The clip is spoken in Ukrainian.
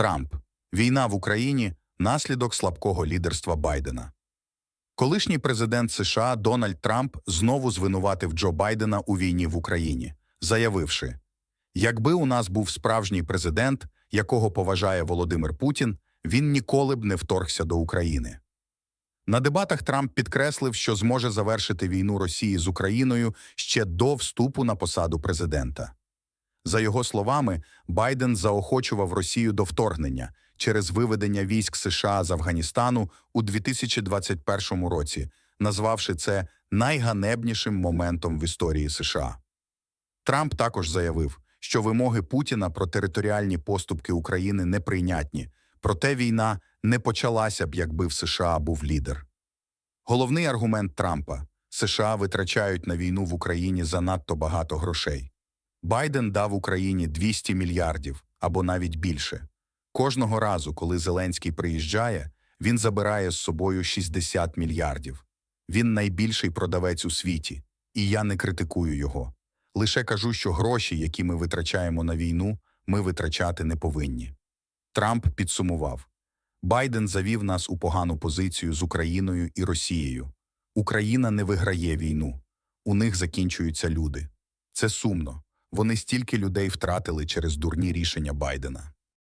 Трамп. Війна в Україні наслідок слабкого лідерства Байдена. Колишній президент США Дональд Трамп знову звинуватив Джо Байдена у війні в Україні, заявивши: Якби у нас був справжній президент, якого поважає Володимир Путін, він ніколи б не вторгся до України. На дебатах Трамп підкреслив, що зможе завершити війну Росії з Україною ще до вступу на посаду президента. За його словами, Байден заохочував Росію до вторгнення через виведення військ США з Афганістану у 2021 році, назвавши це найганебнішим моментом в історії США. Трамп також заявив, що вимоги Путіна про територіальні поступки України неприйнятні, проте війна не почалася б, якби в США був лідер. Головний аргумент Трампа США витрачають на війну в Україні занадто багато грошей. Байден дав Україні 200 мільярдів або навіть більше. Кожного разу, коли Зеленський приїжджає, він забирає з собою 60 мільярдів. Він найбільший продавець у світі, і я не критикую його. Лише кажу, що гроші, які ми витрачаємо на війну, ми витрачати не повинні. Трамп підсумував: Байден завів нас у погану позицію з Україною і Росією. Україна не виграє війну, у них закінчуються люди. Це сумно. Вони стільки людей втратили через дурні рішення Байдена.